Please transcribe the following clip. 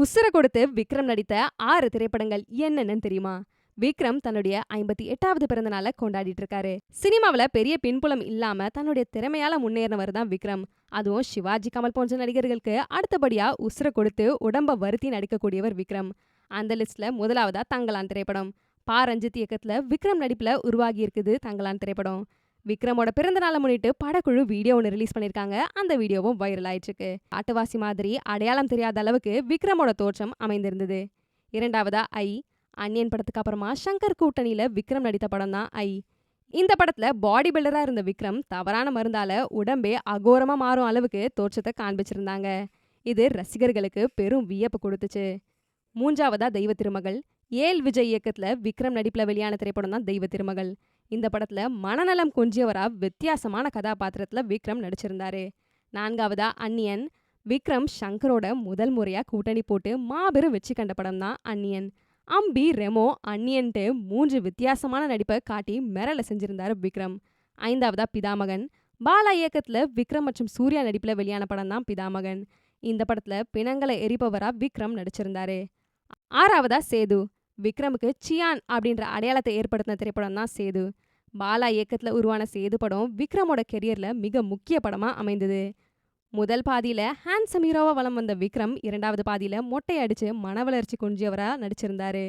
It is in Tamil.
உசுர கொடுத்து விக்ரம் நடித்த ஆறு திரைப்படங்கள் என்னென்னு தெரியுமா? விக்ரம் தன்னுடைய ஐம்பத்தி எட்டாவது பிறந்த நாளை கொண்டாடிட்டு இருக்காரு சினிமாவில் பெரிய பின்புலம் இல்லாம தன்னுடைய திறமையால முன்னேறினவர் தான் விக்ரம். அதுவும் சிவாஜி கமல் போன்ற நடிகர்களுக்கு அடுத்தபடியா உசுர கொடுத்து உடம்ப வருத்தி நடிக்கக்கூடியவர் விக்ரம். அந்த லிஸ்ட்ல முதலாவதா தங்கலான் திரைப்படம். பா ரஞ்சித் இயக்கத்துல விக்ரம் நடிப்புல உருவாகி இருக்குது தங்கலான் திரைப்படம். விக்ரமோட பிறந்த நாளை முன்னிட்டு படக்குழு வீடியோ ஒன்று ரிலீஸ் பண்ணியிருக்காங்க அந்த வீடியோவும் வைரல் ஆயிட்டு இருக்கு ஆட்டுவாசி மாதிரி அடையாளம் தெரியாத அளவுக்கு விக்ரமோட தோற்றம் அமைந்திருந்தது. இரண்டாவதா ஐ. அன்னியன் படத்துக்கு அப்புறமா சங்கர் கூட்டணியில் விக்ரம் நடித்த படம் தான் ஐ. இந்த படத்துல பாடி பில்டரா இருந்த விக்ரம் தவறான மருந்தால உடம்பே அகோரமா மாறும் அளவுக்கு தோற்றத்தை காண்பிச்சிருந்தாங்க. இது ரசிகர்களுக்கு பெரும் வியப்பு கொடுத்துச்சு. மூன்றாவதா தெய்வ திருமகள். ஏல் விஜய் இயக்கத்துல விக்ரம் நடிப்புல வெளியான திரைப்படம் தான் தெய்வ திருமகள். இந்த படத்துல மனநலம் கொஞ்சியவரா வித்தியாசமான கதாபாத்திரத்துல விக்ரம் நடிச்சிருந்தாரு. நான்காவதா அன்னியன் விக்ரம் சங்கரோட முதல் முறையா கூட்டணி போட்டு மாபெரும் வெற்றி கண்ட படம் தான் அன்னியன் அம்பி ரெமோ அன்னியன்ட்டு மூன்று வித்தியாசமான நடிப்பை காட்டி மிரலை செஞ்சிருந்தாரு விக்ரம். ஐந்தாவதா பிதாமகன். பாலா இயக்கத்துல விக்ரம் மற்றும் சூர்யா நடிப்புல வெளியான படம் தான் பிதாமகன். இந்த படத்துல பிணங்களை எரிப்பவரா விக்ரம் நடிச்சிருந்தாரு. ஆறாவதா சேது. விக்ரமுக்கு சியான் அப்படின்ற அடையாளத்தை ஏற்படுத்தின திரைப்படம் தான் சேது. பாலா இயக்கத்துல உருவான சேது படம் விக்ரமோட கெரியர்ல மிக முக்கிய படமா அமைந்தது. முதல் பாதியில் ஹேண்ட்ஸம் ஹீரோவா வலம் வந்த விக்ரம் இரண்டாவது பாதியில மொட்டை அடிச்சு மனவளர்ச்சி கொஞ்சியவரா நடிச்சிருந்தாரு.